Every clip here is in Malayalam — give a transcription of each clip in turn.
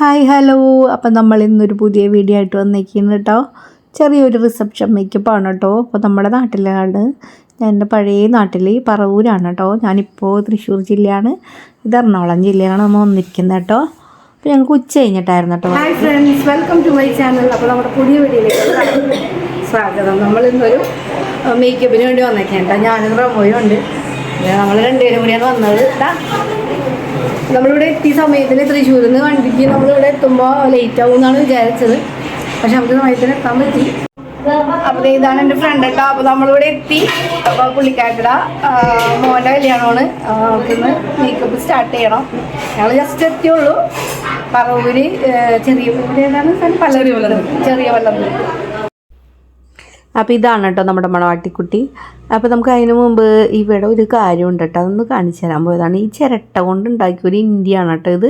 Hi hello. അപ്പം നമ്മൾ ഇന്നൊരു പുതിയ വീഡിയോ ആയിട്ട് വന്നേക്കുന്നു കേട്ടോ. ചെറിയൊരു റിസപ്ഷൻ മേക്കപ്പാണ് കേട്ടോ. അപ്പോൾ നമ്മുടെ നാട്ടിലാണ്. ഞാൻ എന്റെ പഴയ നാട്ടിൽ പറവൂരാണ് കേട്ടോ. ഞാനിപ്പോൾ തൃശ്ശൂർ ജില്ലയാണ്. ഇത് എറണാകുളം ജില്ലയാണ് നമ്മൾ വന്നിരിക്കുന്നത് കേട്ടോ. അപ്പോൾ ഞങ്ങൾക്ക് ഉച്ച കഴിഞ്ഞിട്ടായിരുന്നു കേട്ടോ. Hi friends welcome to my channel അപ്പോൾ നമ്മുടെ പുതിയ വീഡിയോയിലേക്ക് സ്വാഗതം. നമ്മൾ ഇന്നൊരു മേക്കപ്പിന് വേണ്ടി വന്നേക്കാം കേട്ടോ. ഞാനും റമോയും ഉണ്ട്. നമ്മൾ രണ്ടുപേരും കൂടിയാണ് വന്നത്. ഇതാ നമ്മളിവിടെ എത്തിയ സമയത്തിന് തൃശ്ശൂരിൽ നിന്ന് വണ്ടിക്ക് നമ്മളിവിടെ എത്തുമ്പോൾ ലേറ്റ് ആവും എന്നാണ് വിചാരിച്ചത്. പക്ഷെ നമുക്ക് സമയത്തിന് എത്താൻ പറ്റി. അപ്പോൾ ഇതാണ് എന്റെ ഫ്രണ്ട് കേട്ടോ അപ്പോൾ നമ്മളിവിടെ എത്തി. അപ്പോൾ പുള്ളിക്കാരുടെ മോന്റെ കല്യാണമാണ്. നമുക്കിന്ന് മേക്കപ്പ് സ്റ്റാർട്ട് ചെയ്യണം. ഞങ്ങൾ ജസ്റ്റ് എത്തിയുള്ളൂ. പറവൂര് ചെറിയ ഏതാണ്? പല്ലവി. ചെറിയ വല്ലം അപ്പോൾ ഇതാണ് കേട്ടോ നമ്മുടെ മണവാട്ടിക്കുട്ടി. അപ്പോൾ നമുക്ക് അതിന് മുമ്പ് ഇവിടെ ഒരു കാര്യമുണ്ട് കേട്ടോ അതൊന്ന് കാണിച്ചു തരാൻ പോയതാണ്. ഈ ചിരട്ട കൊണ്ട് ഉണ്ടാക്കിയ ഒരു ഇന്ത്യയാണ് കേട്ടോ ഇത്.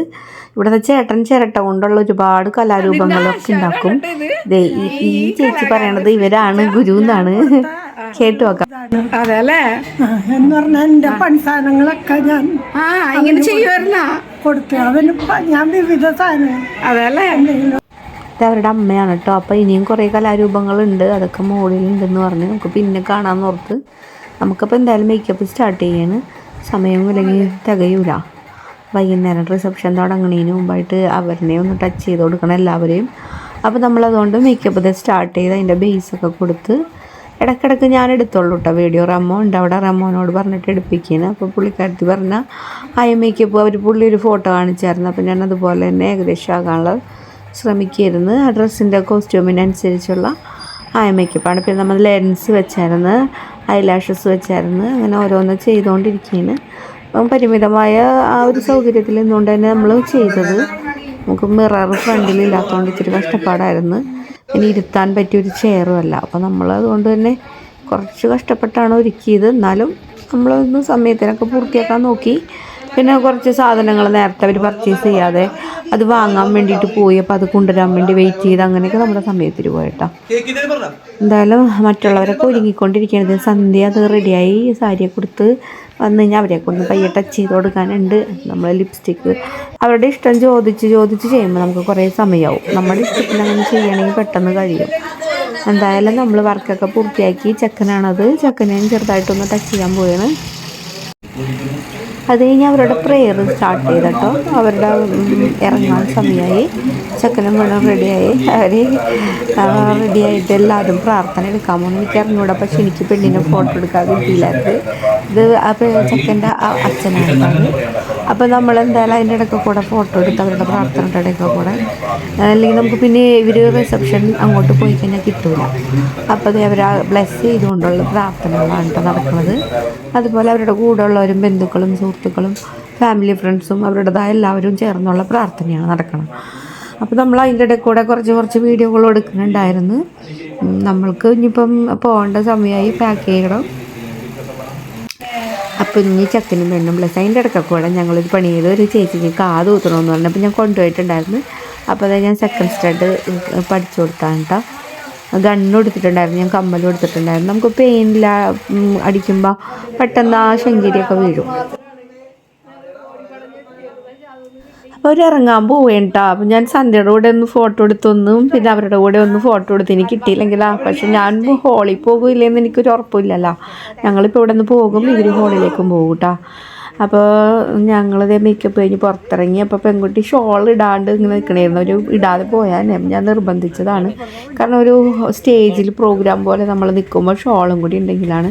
ഇവിടുത്തെ ചേട്ടൻ ചിരട്ട കൊണ്ടുള്ള ഒരുപാട് കലാരൂപങ്ങളൊക്കെ ഉണ്ടാക്കും. ദേ ഈ ചേച്ചി പറയണത് ഇവരാണ് ഗുരു എന്നാണ്. കേട്ടു നോക്കാം. അതെ അല്ലേ? എന്ന് പറഞ്ഞാൽ എന്റെ പണിസാധനങ്ങളൊക്കെ ഞാൻ ആ ഇങ്ങനെ ചെയ്യുമായിരുന്ന കൊടുത്തു അവന് ഞാൻ വിവിധ സാധനങ്ങൾ അതെ അല്ലേ? എന്തെങ്കിലും ഇത് അവരുടെ അമ്മയാണ് കേട്ടോ. അപ്പോൾ ഇനിയും കുറേ കലാരൂപങ്ങളുണ്ട്. അതൊക്കെ മുകളിലുണ്ടെന്ന് പറഞ്ഞ് നമുക്ക് പിന്നെ കാണാമെന്ന് ഓർത്ത് നമുക്കപ്പോൾ എന്തായാലും മേക്കപ്പ് സ്റ്റാർട്ട് ചെയ്യാണ്. സമയവും ഇല്ലെങ്കിൽ തികയൂല. വൈകുന്നേരം റിസപ്ഷൻ തുടങ്ങുന്നതിന് മുമ്പായിട്ട് അവരിനെ ഒന്ന് ടച്ച് ചെയ്ത് കൊടുക്കണം എല്ലാവരെയും. അപ്പോൾ നമ്മളതുകൊണ്ട് മേക്കപ്പ് ഇത് സ്റ്റാർട്ട് ചെയ്ത് അതിന്റെ ബേസൊക്കെ കൊടുത്ത് ഇടയ്ക്കിടയ്ക്ക് ഞാൻ എടുത്തോളൂ കേട്ടോ വീഡിയോ റമ്മോ ഉണ്ട്. അവിടെ റമ്മോനോട് പറഞ്ഞിട്ട് എടുപ്പിക്കുകയാണ്. അപ്പോൾ പുള്ളിക്കാരത്തി പറഞ്ഞാൽ ഐ മേക്കപ്പ് അവർ പുള്ളി ഒരു ഫോട്ടോ കാണിച്ചായിരുന്നു. അപ്പോൾ ഞാൻ അതുപോലെ തന്നെ ഏകദേശം ആകാനുള്ള ശ്രമിക്കുകയായിരുന്നു. ആ ഡ്രസ്സിന്റെ കോസ്റ്റ്യൂമിനനുസരിച്ചുള്ള ആയ മേക്കപ്പാണ് പിന്നെ നമ്മൾ ലെൻസ് വെച്ചായിരുന്നു ഐലാഷസ് വെച്ചായിരുന്നു. അങ്ങനെ ഓരോന്ന് ചെയ്തുകൊണ്ടിരിക്കുകയാണ്. അപ്പം പരിമിതമായ ആ ഒരു സൗകര്യത്തിൽ നിന്നുകൊണ്ട് തന്നെ നമ്മൾ ചെയ്തത്. നമുക്ക് മിറർ ഫ്രണ്ടിൽ ഇല്ലാത്തതുകൊണ്ട് ഇത്തിരി കഷ്ടപ്പാടായിരുന്നു. ഇനി ഇരുത്താൻ പറ്റിയ ഒരു ചെയറും അല്ല. അപ്പോൾ നമ്മൾ അതുകൊണ്ട് തന്നെ കുറച്ച് കഷ്ടപ്പെട്ടാണ് ഒരുക്കിയത്. എന്നാലും നമ്മളൊന്ന് സമയത്തിനൊക്കെ പൂർത്തിയാക്കാൻ നോക്കി. പിന്നെ കുറച്ച് സാധനങ്ങൾ നേരത്തെ അവർ പർച്ചേസ് ചെയ്യാതെ അത് വാങ്ങാൻ വേണ്ടിയിട്ട് പോയി. അപ്പോൾ അത് കൊണ്ടുവരാൻ വേണ്ടി വെയിറ്റ് ചെയ്ത് അങ്ങനെയൊക്കെ നമ്മുടെ സമയത്തിൽ പോയിട്ടോ. എന്തായാലും മറ്റുള്ളവരൊക്കെ ഒരുങ്ങിക്കൊണ്ടിരിക്കുന്നത് സന്ധ്യ അത് റെഡിയായി സാരിയെ കൊടുത്ത് വന്നു കഴിഞ്ഞാൽ അവരെ കൊണ്ട് പയ്യെ ടച്ച് ചെയ്ത് കൊടുക്കാനുണ്ട്. നമ്മൾ ലിപ്സ്റ്റിക്ക് അവരുടെ ഇഷ്ടം ചോദിച്ച് ചോദിച്ച് ചെയ്യുമ്പോൾ നമുക്ക് കുറേ സമയമാവും നമ്മുടെ ഇഷ്ടത്തിന് അങ്ങനെ ചെയ്യണമെങ്കിൽ പെട്ടെന്ന് കഴിയും. എന്തായാലും നമ്മൾ വർക്കൊക്കെ പൂർത്തിയാക്കി. ചെക്കനാണത്. ചെക്കനെ ചെറുതായിട്ടൊന്ന് ടച്ച് ചെയ്യാൻ പോയാണ് അത് കഴിഞ്ഞ് അവരുടെ പ്രെയർ സ്റ്റാർട്ട് ചെയ്തട്ടോ. അവരുടെ ഇറങ്ങാൻ സമയമായി ചക്കനും വെള്ളം റെഡിയായി അവർ റെഡിയായിട്ട് എല്ലാവരും പ്രാർത്ഥന എടുക്കാൻ പോകുന്നു എനിക്ക് ഇറങ്ങൂടെ പക്ഷെ എനിക്ക് പെണ്ണിനെ ഫോട്ടോ എടുക്കാൻ കിട്ടിയില്ലായിരുന്നു ഇത് അപ്പോൾ ചക്കന്റെ അച്ഛനായിരുന്നു അപ്പോൾ നമ്മൾ എന്തായാലും അതിന്റെ ഇടയ്ക്ക് കൂടെ ഫോട്ടോ എടുത്ത് അവരുടെ പ്രാർത്ഥനയുടെ ഇടയ്ക്ക് കൂടെ അല്ലെങ്കിൽ നമുക്ക് പിന്നെ ഇവർ റിസപ്ഷൻ അങ്ങോട്ട് പോയി കഴിഞ്ഞാൽ കിട്ടൂല. അപ്പോൾ അത് അവർ ബ്ലെസ് ചെയ്തുകൊണ്ടുള്ള പ്രാർത്ഥനകളാണ് കേട്ടോ നടക്കുന്നത്. അതുപോലെ അവരുടെ കൂടെ ഉള്ളവരും ബന്ധുക്കളും സുഹൃത്തുക്കളും ഫാമിലി ഫ്രണ്ട്സും അവരുടേതായ എല്ലാവരും ചേർന്നുള്ള പ്രാർത്ഥനയാണ് നടക്കണം അപ്പോൾ നമ്മൾ അതിന്റെ ഇടയിൽ കൂടെ കുറച്ച് കുറച്ച് വീഡിയോകൾ എടുക്കുന്നുണ്ടായിരുന്നു. നമ്മൾക്ക് ഇനിയിപ്പം പോകേണ്ട സമയമായി പാക്ക് ചെയ്യണം. അപ്പോൾ ഇനി ചക്കനും പെണ്ണും പ്ലസ് അതിന്റെ ഇടയ്ക്ക് കൂടെ ഞങ്ങളൊരു പണി ചെയ്ത് ഒരു ചേച്ചിക്ക് കാത് ഊത്തണമെന്ന് പറഞ്ഞപ്പോൾ ഞാൻ കൊണ്ടുപോയിട്ടുണ്ടായിരുന്നു. അപ്പോൾ അതായത് ഞാൻ സെക്കൻഡ് സ്റ്റഡ് പഠിച്ചു കൊടുത്താണ് കേട്ടോ ഗണ്ണ് ഞാൻ കമ്മൽ കൊടുത്തിട്ടുണ്ടായിരുന്നു നമുക്ക് പെയിനില്ല അടിക്കുമ്പോൾ പെട്ടെന്ന് ആ ശങ്കരിയൊക്കെ വീഴും അപ്പോൾ അവർ ഇറങ്ങാൻ പോവേണ്ട. അപ്പം ഞാൻ സന്ധ്യയുടെ കൂടെ ഒന്ന് ഫോട്ടോ എടുത്തൊന്നും. പിന്നെ അവരുടെ കൂടെ ഒന്ന് ഫോട്ടോ എടുത്ത് എനിക്ക് കിട്ടിയില്ലെങ്കിലാ പക്ഷെ ഞാൻ ഹോളിൽ പോകില്ലെന്ന് എനിക്കൊരു ഉറപ്പില്ലല്ലോ ഞങ്ങളിപ്പോൾ ഇവിടെ നിന്ന് പോകും ഇവർ ഹോളിലേക്കും പോകും കേട്ടോ അപ്പോൾ ഞങ്ങളിതേ മേക്കപ്പ് കഴിഞ്ഞ് പുറത്തിറങ്ങി. അപ്പോൾ പെൺകുട്ടി ഷോൾ ഇടാണ്ട് ഇങ്ങനെ നിൽക്കണമായിരുന്നു ഒരു ഇടാതെ പോയാൽ ഞാൻ നിർബന്ധിച്ചതാണ്. കാരണം ഒരു സ്റ്റേജിൽ പ്രോഗ്രാം പോലെ നമ്മൾ നിൽക്കുമ്പോൾ ഷോളും കൂടി ഉണ്ടെങ്കിലാണ്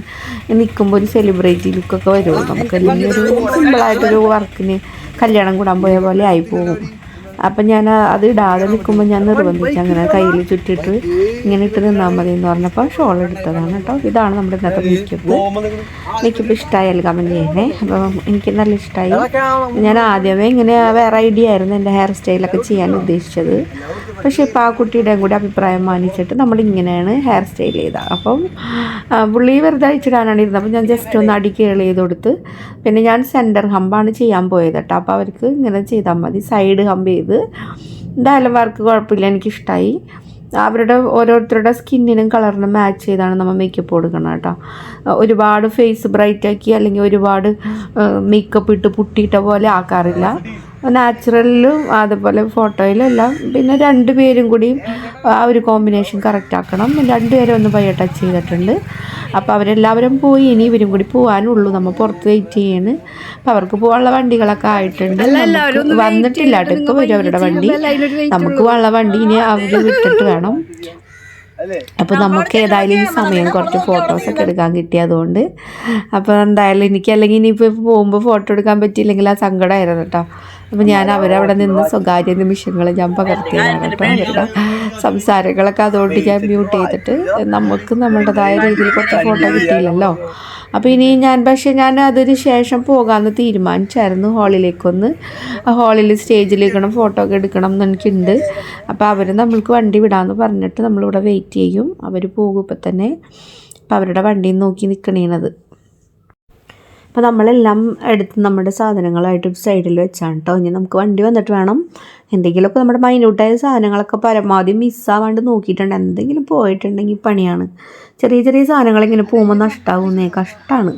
നിൽക്കുമ്പോൾ ഒരു സെലിബ്രിറ്റി ലുക്കൊക്കെ വരുള്ളൂ. നമുക്ക് അല്ലെങ്കിൽ ഒരു സിമ്പിളായിട്ടൊരു വർക്കിന് കല്യാണം കൂടാൻ പോയ പോലെ ആയി പോകും. അപ്പം ഞാൻ അത് ഇടാതെ നിൽക്കുമ്പോൾ ഞാൻ നിർബന്ധിച്ചു അങ്ങനെ കയ്യിൽ ചുറ്റിട്ട് ഇങ്ങനെ ഇട്ട് നിന്നാൽ മതി എന്ന് പറഞ്ഞപ്പോൾ ഷോൾ എടുത്തതാണ് കേട്ടോ. ഇതാണ് നമ്മുടെ ഇന്നത്തെ മേക്കപ്പ് മേക്കപ്പ് ഇഷ്ടമായാലും കമന്റ് ചെയ്യണേ. അപ്പം എനിക്ക് നല്ല ഇഷ്ടമായി ഞാൻ ആദ്യമേ ഇങ്ങനെ വേറെ ഐഡിയ ആയിരുന്നു എന്റെ ഹെയർ സ്റ്റൈലൊക്കെ ചെയ്യാൻ ഉദ്ദേശിച്ചത്. പക്ഷേ ഇപ്പോൾ ആ കുട്ടിയുടെയും കൂടി അഭിപ്രായം മാനിച്ചിട്ട് നമ്മൾ ഇങ്ങനെയാണ് ഹെയർ സ്റ്റൈൽ ചെയ്തത് അപ്പം പുള്ളി വെറുതെ അയച്ചിടാനാണ് ഇരുന്നത് അപ്പം ഞാൻ ജസ്റ്റ് ഒന്ന് അടി കേൾ ചെയ്ത് കൊടുത്ത് പിന്നെ ഞാൻ സെന്റർ ഹമ്പാണ് ചെയ്യാൻ പോയത് കേട്ടോ. അപ്പോൾ അവർക്ക് ഇങ്ങനെ ചെയ്താൽ മതി. സൈഡ് ഹമ്പ് ചെയ്ത്. എന്തായാലും വർക്ക് കുഴപ്പമില്ല എനിക്കിഷ്ടമായി അവരുടെ ഓരോരുത്തരുടെ സ്കിന്നിനും കളറിനും മാച്ച് ചെയ്താണ് നമ്മൾ മേക്കപ്പ് കൊടുക്കണം കേട്ടോ. ഒരുപാട് ഫേസ് ബ്രൈറ്റാക്കി അല്ലെങ്കിൽ ഒരുപാട് മേക്കപ്പ് ഇട്ട് പുട്ടിയിട്ട പോലെ ആക്കാറില്ല. നാച്ചുറലിലും അതുപോലെ ഫോട്ടോയിലും എല്ലാം പിന്നെ രണ്ട് പേരും കൂടിയും ആ ഒരു കോമ്പിനേഷൻ കറക്റ്റ് ആക്കണം. രണ്ടുപേരും ഒന്ന് പയ്യെ ടച്ച് ചെയ്തിട്ടുണ്ട്. അപ്പോൾ അവരെല്ലാവരും പോയി ഇനി ഇവരും കൂടി പോകാനുള്ളൂ നമ്മൾ പുറത്ത് വെയിറ്റ് ചെയ്യാണ്. അപ്പോൾ അവർക്ക് പോകാനുള്ള വണ്ടികളൊക്കെ ആയിട്ടുണ്ട്. വന്നിട്ടില്ല. കേട്ടോ ഇപ്പോൾ വരും അവരുടെ വണ്ടി. നമുക്ക് പോകാനുള്ള വണ്ടി ഇനി അവർ വിട്ടിട്ട് വേണം. അപ്പോൾ നമുക്ക് ഏതായാലും ഈ സമയം കുറച്ച് ഫോട്ടോസൊക്കെ എടുക്കാൻ കിട്ടിയതുകൊണ്ട്. അപ്പോൾ എന്തായാലും എനിക്ക് അല്ലെങ്കിൽ ഇനിയിപ്പോൾ പോകുമ്പോൾ ഫോട്ടോ എടുക്കാൻ പറ്റിയില്ലെങ്കിൽ ആ സങ്കടമായിരുന്നു കേട്ടോ. അപ്പോൾ ഞാൻ അവരവിടെ നിന്ന് സ്വകാര്യ നിമിഷങ്ങൾ ഞാൻ പകർത്തിയതാണ് കേട്ടോ. അവരുടെ സംസാരങ്ങളൊക്കെ അതുകൊണ്ട് ഞാൻ മ്യൂട്ട് ചെയ്തിട്ട് നമുക്ക് നമ്മളുടേതായ രീതിയിൽ കുറച്ച് ഫോട്ടോ കിട്ടിയില്ലല്ലോ. അപ്പോൾ ഇനി ഞാൻ പക്ഷേ ഞാൻ അതിന് ശേഷം പോകാമെന്ന് തീരുമാനിച്ചായിരുന്നു ഹാളിലേക്കൊന്ന്. ഹാളിൽ സ്റ്റേജിലേക്കണം ഫോട്ടോ ഒക്കെ എടുക്കണം എന്ന് എനിക്കുണ്ട്. അപ്പോൾ അവർ നമ്മൾക്ക് വണ്ടി വിടാമെന്ന് പറഞ്ഞിട്ട് നമ്മളിവിടെ വെയിറ്റ് ചെയ്യും. അവർ പോകും ഇപ്പം തന്നെ. അപ്പോൾ അവരുടെ വണ്ടിയും നോക്കി നിൽക്കണേണത് അപ്പോൾ നമ്മളെല്ലാം എടുത്ത് നമ്മുടെ സാധനങ്ങളായിട്ട് സൈഡിൽ വെച്ചാണ് കേട്ടോ ഇനി നമുക്ക് വണ്ടി വന്നിട്ട് വേണം. എന്തെങ്കിലുമൊക്കെ നമ്മുടെ മൈന്യൂട്ടായ സാധനങ്ങളൊക്കെ പരമാവധി മിസ്സാവാണ്ട് നോക്കിയിട്ടുണ്ട്. എന്തെങ്കിലും പോയിട്ടുണ്ടെങ്കിൽ പണിയാണ്. ചെറിയ ചെറിയ സാധനങ്ങൾ ഇങ്ങനെ പോകുമ്പോൾ നഷ്ടമാകുന്നേ കഷ്ടമാണ്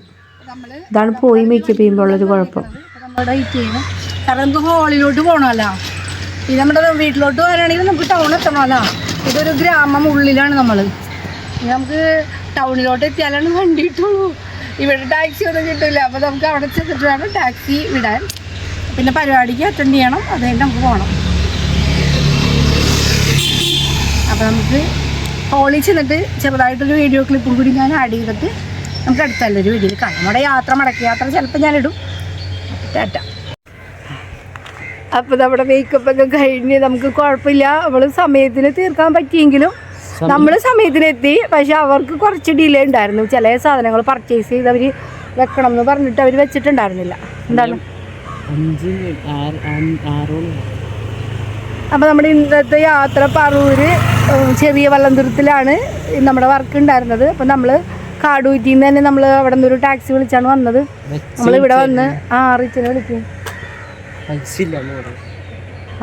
ഇതാണ് പോയി മേക്കപ്പ് ചെയ്യുമ്പോഴുള്ളൊരു കുഴപ്പം. കാരണം ഹോളിലോട്ട് പോകണമല്ലോ ഇത് നമ്മുടെ വീട്ടിലോട്ട് വരാണെങ്കിൽ നമുക്ക് ടൗൺ എത്തണമല്ലോ. ഇതൊരു ഗ്രാമം ഉള്ളിലാണ് നമ്മൾ നമുക്ക് ടൗണിലോട്ട് എത്തിയാലാണ് വണ്ടി കിട്ടുള്ളൂ. ഇവിടെ ടാക്സി ഒന്നും കിട്ടില്ല അപ്പോൾ നമുക്ക് അവിടെ ചെന്നിട്ട് വേണം ടാക്സി വിടാൻ. പിന്നെ പരിപാടിക്ക് അറ്റൻഡ് ചെയ്യണം. അത് കഴിഞ്ഞ് നമുക്ക് പോകണം അപ്പോൾ നമുക്ക് ഹോളിൽ ചെന്നിട്ട് ചെറുതായിട്ടൊരു വീഡിയോ ക്ലിപ്പും കൂടി ഞാൻ ആഡ് ചെയ്തിട്ട് നമുക്ക് അടുത്തല്ലൊരു വീഡിയോ കാണാം. നമ്മുടെ യാത്ര മടക്കി യാത്ര ചിലപ്പോൾ ഞാനിടും ടാറ്റ. അപ്പോൾ നമ്മുടെ മേക്കപ്പ് ഒക്കെ കഴിഞ്ഞ് നമുക്ക് കുഴപ്പമില്ല. അവൾ സമയത്തിന് തീർക്കാൻ പറ്റിയെങ്കിലും നമ്മൾ സമയത്തിനെത്തി പക്ഷെ അവർക്ക് കുറച്ച് ഡിലേ ഉണ്ടായിരുന്നു. ചില സാധനങ്ങൾ പർച്ചേസ് ചെയ്ത് അവർ വെക്കണം എന്ന് പറഞ്ഞിട്ട് അവർ വെച്ചിട്ടുണ്ടായിരുന്നില്ല. എന്താണ്? അപ്പോൾ നമ്മുടെ ഇന്നത്തെ യാത്ര പറൂര് ചെറിയ വല്ലന്തുരത്തിലാണ് നമ്മുടെ വർക്ക് ഉണ്ടായിരുന്നത്. അപ്പോൾ നമ്മൾ കാടൂറ്റിൽ നിന്ന് തന്നെ നമ്മൾ അവിടെ നിന്ന് ഒരു ടാക്സി വിളിച്ചാണ് വന്നത്. നമ്മൾ ഇവിടെ വന്ന് ആ റിച്ചിനെ വിളിക്കും.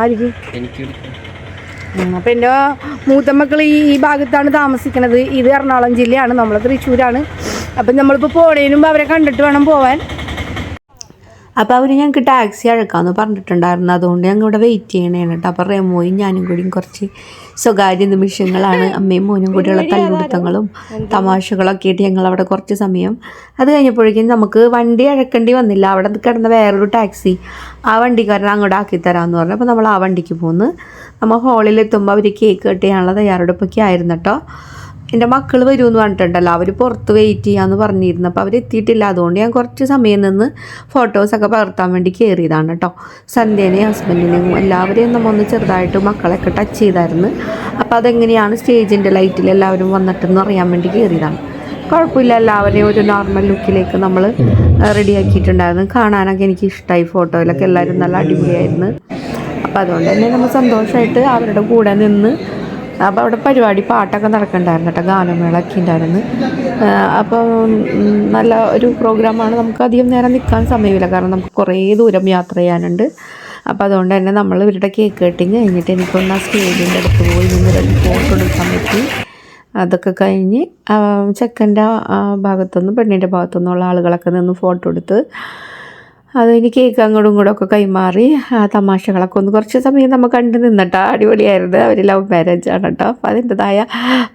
ആയിരിക്കും അപ്പം എന്റെ മൂത്ത മക്കൾ ഈ ഈ ഭാഗത്താണ് താമസിക്കുന്നത് ഇത് എറണാകുളം ജില്ലയാണ്. നമ്മൾ തൃശ്ശൂരാണ്. അപ്പം നമ്മളിപ്പോൾ പോണേനും അവരെ കണ്ടിട്ട് വേണം പോവാൻ. അപ്പോൾ അവർ ഞങ്ങൾക്ക് ടാക്സി അഴക്കാമെന്ന് പറഞ്ഞിട്ടുണ്ടായിരുന്നു. അതുകൊണ്ട് ഞങ്ങൾ ഇവിടെ വെയിറ്റ് ചെയ്യണേണ് കേട്ടോ അപ്പോൾ റെമോയും ഞാനും കൂടിയും കുറച്ച് സ്വകാര്യ നിമിഷങ്ങളാണ് അമ്മയും മോനും കൂടിയുള്ള തല്ലുപിടുത്തങ്ങളും തമാശകളൊക്കെ ആയിട്ട് ഞങ്ങൾ അവിടെ കുറച്ച് സമയം അത് കഴിഞ്ഞപ്പോഴേക്കും നമുക്ക് വണ്ടി അഴക്കേണ്ടി വന്നില്ല. അവിടെ കിടന്ന വേറൊരു ടാക്സി ആ വണ്ടിക്കാരൻ അങ്ങോട്ട് ആക്കി തരാമെന്ന് പറഞ്ഞു. അപ്പോൾ നമ്മൾ ആ വണ്ടിക്ക് പോന്ന് നമ്മൾ ഹാളിൽ എത്തുമ്പോൾ അവർ കേക്ക് കട്ട് ചെയ്യാനുള്ള തയ്യാറെടുപ്പൊക്കെ ആയിരുന്നു കേട്ടോ എന്റെ മക്കൾ വരുമെന്ന് പറഞ്ഞിട്ടുണ്ടല്ലോ. അവർ പുറത്ത് വെയിറ്റ് ചെയ്യാന്ന് പറഞ്ഞിരുന്നു. അപ്പോൾ അവരെത്തിയിട്ടില്ല അതുകൊണ്ട് ഞാൻ കുറച്ച് സമയം നിന്ന് ഫോട്ടോസൊക്കെ പകർത്താൻ വേണ്ടി കയറിയതാണ് കേട്ടോ സന്ധ്യനെയും ഹസ്ബൻഡിനെയും എല്ലാവരെയും നമ്മൾ ഒന്ന് ചെറുതായിട്ട് മക്കളൊക്കെ ടച്ച് ചെയ്തായിരുന്നു. അപ്പോൾ അതെങ്ങനെയാണ് സ്റ്റേജിന്റെ ലൈറ്റിൽ എല്ലാവരും വന്നിട്ടെന്ന് അറിയാൻ വേണ്ടി കയറിയതാണ് കുഴപ്പമില്ല. എല്ലാവരെയും ഒരു നോർമൽ ലുക്കിലേക്ക് നമ്മൾ റെഡിയാക്കിയിട്ടുണ്ടായിരുന്നു കാണാനൊക്കെ എനിക്ക് ഇഷ്ടമായി ഫോട്ടോയിലൊക്കെ എല്ലാവരും നല്ല അടിപൊളിയായിരുന്നു. അപ്പോൾ അതുകൊണ്ട് തന്നെ നമ്മൾ സന്തോഷമായിട്ട് അവരുടെ കൂടെ നിന്ന് അപ്പോൾ അവിടെ പരിപാടി പാട്ടൊക്കെ നടക്കണ്ടായിരുന്നു കേട്ടോ ഗാനമേളൊക്കെ ഉണ്ടായിരുന്നു. അപ്പോൾ നല്ല ഒരു പ്രോഗ്രാമാണ് നമുക്ക് അധികം നേരം നിൽക്കാൻ സമയമില്ല കാരണം നമുക്ക് കുറേ ദൂരം യാത്ര ചെയ്യാനുണ്ട്. അപ്പോൾ അതുകൊണ്ട് തന്നെ നമ്മൾ ഇവരുടെ കേക്ക് കട്ടിങ് കഴിഞ്ഞിട്ട് എനിക്കൊന്ന് ആ സ്റ്റേജിന്റെ അടുത്ത് പോയി നിന്ന് രണ്ട് ഫോട്ടോ എടുക്കാൻ പറ്റി. അതൊക്കെ കഴിഞ്ഞ് ചെക്കന്റെ ഭാഗത്തുനിന്ന് പെണ്ണിന്റെ ഭാഗത്തുനിന്നുള്ള ആളുകളൊക്കെ നിന്ന് ഫോട്ടോ എടുത്ത് അത് ഇനി കേക്ക് അങ്ങോട്ടും ഇങ്ങോട്ടും ഒക്കെ കൈമാറി. ആ തമാശകളൊക്കെ ഒന്ന് കുറച്ച് സമയം നമ്മൾ കണ്ട് നിന്നിട്ടോ. അടിപൊളിയായിരുന്നു. അവർ ലവ് മാരേജ് ആണ് കേട്ടോ അപ്പോൾ അതിന്റെതായ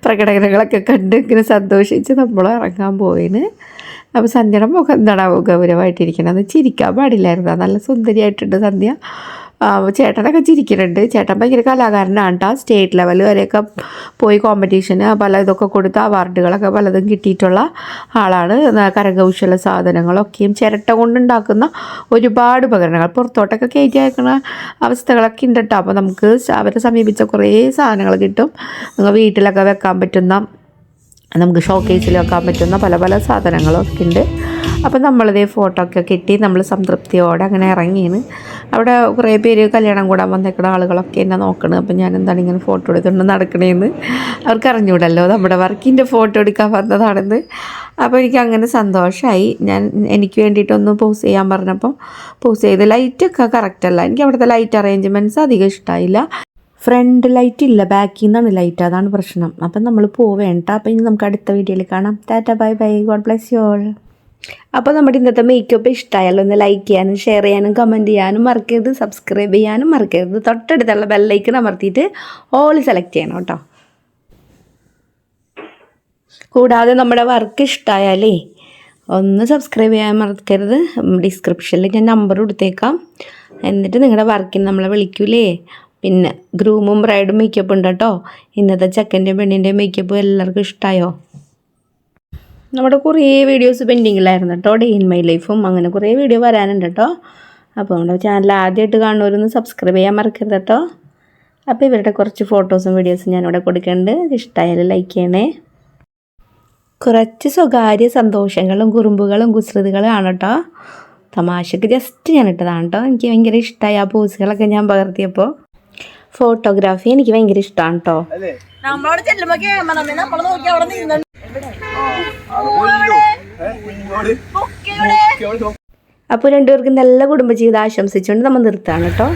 പ്രകടനങ്ങളൊക്കെ കണ്ട് ഇങ്ങനെ സന്തോഷിച്ച് നമ്മൾ ഇറങ്ങാൻ പോയിന് അപ്പോൾ സന്ധ്യയുടെ മുഖം എന്താണാവോ ഗൗരവമായിട്ടിരിക്കണമെന്ന് ചിരിക്കാൻ പാടില്ലായിരുന്നു? നല്ല സുന്ദരിയായിട്ടുണ്ട് സന്ധ്യ. ചേട്ടനൊക്കെ ചിരിക്കുന്നുണ്ട് ചേട്ടൻ ഭയങ്കര കലാകാരനാണ് കേട്ടോ സ്റ്റേറ്റ് ലെവൽ വരെയൊക്കെ പോയി കോമ്പറ്റീഷന് പല ഇതൊക്കെ കൊടുത്ത് അവാർഡുകളൊക്കെ പലതും കിട്ടിയിട്ടുള്ള ആളാണ്. കരകൗശല സാധനങ്ങളൊക്കെയും ചിരട്ട കൊണ്ടുണ്ടാക്കുന്ന ഒരുപാട് ഉപകരണങ്ങൾ. പുറത്തോട്ടൊക്കെ കയറ്റി അയക്കുന്ന അവസ്ഥകളൊക്കെ ഉണ്ട് കേട്ടോ അപ്പോൾ നമുക്ക് അവരെ സമീപിച്ച കുറേ സാധനങ്ങൾ കിട്ടും. നിങ്ങൾ വീട്ടിലൊക്കെ വെക്കാൻ പറ്റുന്ന നമുക്ക് ഷോക്കേസിൽ വെക്കാൻ പറ്റുന്ന പല പല സാധനങ്ങളൊക്കെ ഉണ്ട്. അപ്പോൾ നമ്മളിതേ ഫോട്ടോ ഒക്കെ കിട്ടി നമ്മൾ സംതൃപ്തിയോടെ അങ്ങനെ ഇറങ്ങിയാണ് അവിടെ കുറേ പേര് കല്യാണം കൂടാൻ വന്നേക്കുന്ന ആളുകളൊക്കെ എന്നെ നോക്കണം. അപ്പോൾ ഞാൻ എന്താണ് ഇങ്ങനെ ഫോട്ടോ എടുത്തുകൊണ്ട് നടക്കണേന്ന് അവർക്ക് അറിഞ്ഞൂടല്ലോ. നമ്മുടെ വർക്കിന്റെ ഫോട്ടോ എടുക്കാൻ വന്നതാണെന്ന്. അപ്പോൾ എനിക്ക് അങ്ങനെ സന്തോഷമായി ഞാൻ എനിക്ക് വേണ്ടിയിട്ടൊന്ന് പോസ് ചെയ്യാൻ പറഞ്ഞപ്പോൾ പോസ് ചെയ്ത് ലൈറ്റൊക്കെ കറക്റ്റല്ല. എനിക്ക് അവിടുത്തെ ലൈറ്റ് അറേഞ്ച്മെന്റ്സ് അധികം ഇഷ്ടമായില്ല ഫ്രണ്ട് ലൈറ്റ് ഇല്ല ബാക്കിൽ നിന്നാണ് ലൈറ്റ്. അതാണ് പ്രശ്നം. അപ്പം നമ്മൾ പോവേണ്ട. അപ്പം ഇനി നമുക്ക് അടുത്ത വീഡിയോയിൽ കാണാം. Tata bye bye. God bless you all. അപ്പോൾ നമ്മുടെ ഇന്നത്തെ മേക്കപ്പ് ഇഷ്ടമായാലും ഒന്ന് ലൈക്ക് ചെയ്യാനും ഷെയർ ചെയ്യാനും കമന്റ് ചെയ്യാനും മറക്കരുത്. സബ്സ്ക്രൈബ് ചെയ്യാനും മറക്കരുത്. തൊട്ടടുത്തുള്ള ബെല്ലൈക്കൺ അമർത്തിയിട്ട് ഓൾ സെലക്ട് ചെയ്യണം കേട്ടോ. കൂടാതെ നമ്മുടെ വർക്ക് ഇഷ്ടമായാലേ ഒന്ന് സബ്സ്ക്രൈബ് ചെയ്യാൻ മറക്കരുത്. ഡിസ്ക്രിപ്ഷനിൽ ഞാൻ നമ്പർ കൊടുത്തേക്കാം. എന്നിട്ട് നിങ്ങളുടെ വർക്കിന് നമ്മളെ വിളിക്കൂലേ. പിന്നെ ഗ്രൂമും ബ്രൈഡും മേക്കപ്പ് ഉണ്ട് കേട്ടോ. ഇന്നത്തെ ചെക്കന്റെയും പെണ്ണിന്റെയും മേക്കപ്പ് എല്ലാവർക്കും ഇഷ്ടമായോ നമ്മുടെ കുറേ വീഡിയോസ് പെൻഡിങ്ങിലായിരുന്നു കേട്ടോ ഡേ ഇൻ മൈ ലൈഫും അങ്ങനെ കുറേ വീഡിയോ വരാനുണ്ട് കേട്ടോ അപ്പോൾ നമ്മുടെ ചാനൽ ആദ്യമായിട്ട് കാണുന്നവരൊന്ന് സബ്സ്ക്രൈബ് ചെയ്യാൻ മറക്കരുത് കേട്ടോ അപ്പോൾ ഇവരുടെ കുറച്ച് ഫോട്ടോസും വീഡിയോസും ഞാനിവിടെ കൊടുക്കുന്നുണ്ട്. ഇഷ്ടമായാലും ലൈക്ക് ചെയ്യണേ. കുറച്ച് സ്വകാര്യ സന്തോഷങ്ങളും കുറുമ്പുകളും കുസൃതികളും ആണ് കേട്ടോ തമാശക്ക് ജസ്റ്റ് ഞാൻ ഇട്ടതാണ് കേട്ടോ എനിക്ക് ഭയങ്കര ഇഷ്ടമായി ആ പോസുകളൊക്കെ ഞാൻ പകർത്തിയപ്പോൾ ഫോട്ടോഗ്രാഫി എനിക്ക് ഭയങ്കര ഇഷ്ടമാണ് കേട്ടോ നമ്മളോട് ചെല്ലുമ്പോ അപ്പോൾ രണ്ടുപേർക്കും നല്ല കുടുംബജീവിതം ആശംസിച്ചുകൊണ്ട് നമ്മൾ നിർത്താണ് കേട്ടോ.